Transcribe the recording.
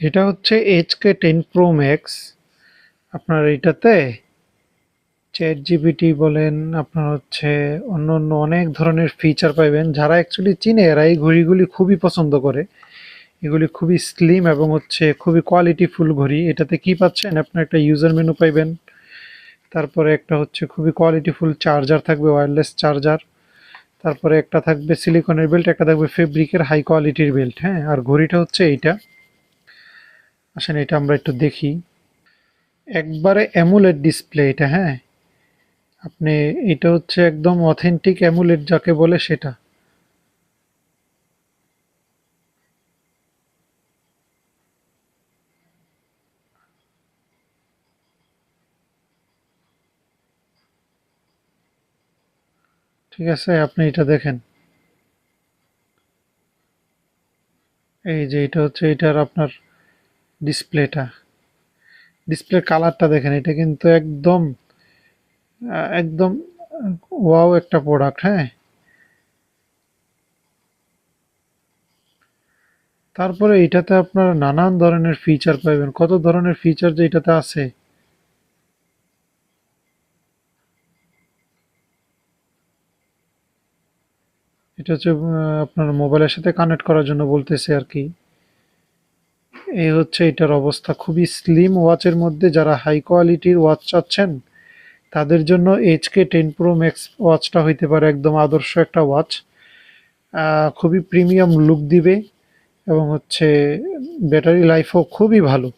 এটা হচ্ছে HK ten pro max আপনার এইটাতে চ্যাট জিবিটি বলেন, আপনার হচ্ছে অন্য অন্য অনেক ধরনের ফিচার পাইবেন। যারা অ্যাকচুয়ালি চিনে এরা এই ঘড়িগুলি খুবই পছন্দ করে। এগুলি খুবই স্লিম এবং হচ্ছে খুবই কোয়ালিটিফুল ঘড়ি। এটাতে কি পাচ্ছেন? আপনার একটা ইউজার মেনু পাইবেন। তারপরে একটা হচ্ছে খুবই কোয়ালিটিফুল চার্জার থাকবে ওয়্যারলেস চার্জার তারপরে একটা থাকবে সিলিকনের বেল্ট একটা থাকবে ফেব্রিকের হাই কোয়ালিটির বেল্ট হ্যাঁ? আর ঘড়িটা হচ্ছে এইটা। আসেন, এটা আমরা একটু দেখি। একবারে অ্যামুলেট ডিসপ্লে এটা হ্যাঁ? আপনি, এটা হচ্ছে একদম অথেন্টিক অ্যামুলেট যাকে বলে সেটা। ঠিক আছে, আপনি এটা দেখেন। এই যে, এটা হচ্ছে, এটার আপনার ডিসপ্লেটা। ডিসপ্লের কালারটা দেখেন, এটা কিন্তু একদম একদম, ওয়াও একটা প্রোডাক্ট হ্যাঁ? তারপরে এটাতে আপনারা নানান ধরনের ফিচার পাবেন। কত ধরনের ফিচার যে এটাতে আছে? এটা হচ্ছে আপনার মোবাইলের সাথে কানেক্ট করার জন্য বলতেছে আর কি। এই হচ্ছে এটার অবস্থা। খুবই স্লিম ওয়াচের মধ্যে যারা হাই কোয়ালিটির ওয়াচ চাচ্ছেন, তাদের জন্য এইচকে টেন প্রো ম্যাক্স ওয়াচটা হইতে পারে একদম আদর্শ একটা ওয়াচ খুবই প্রিমিয়াম লুক দিবে এবং হচ্ছে ব্যাটারি লাইফও খুবই ভালো।